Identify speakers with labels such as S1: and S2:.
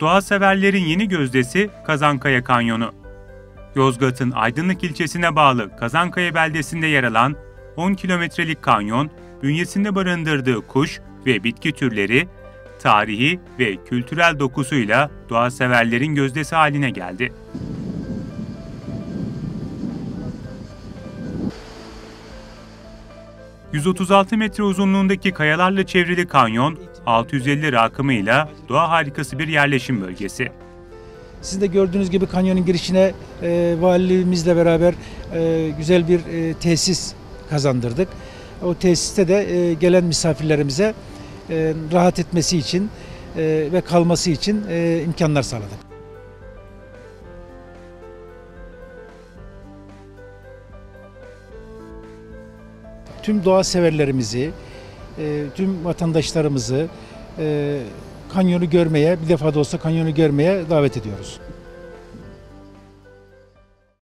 S1: Doğa severlerin yeni gözdesi Kazankaya Kanyonu. Yozgat'ın Aydınlık ilçesine bağlı Kazankaya beldesinde yer alan 10 kilometrelik kanyon, bünyesinde barındırdığı kuş ve bitki türleri, tarihi ve kültürel dokusuyla doğa severlerin gözdesi haline geldi. ...136 metre uzunluğundaki kayalarla çevrili kanyon, 650 rakımıyla doğa harikası bir yerleşim bölgesi.
S2: Sizin de gördüğünüz gibi kanyonun girişine e, valiliğimizle beraber e, güzel bir e, tesis kazandırdık. O tesiste de e, gelen misafirlerimize e, rahat etmesi için e, ve kalması için e, imkanlar sağladık. Tüm doğa severlerimizi, e, tüm vatandaşlarımızı e, kanyonu görmeye, bir defa da olsa kanyonu görmeye davet ediyoruz.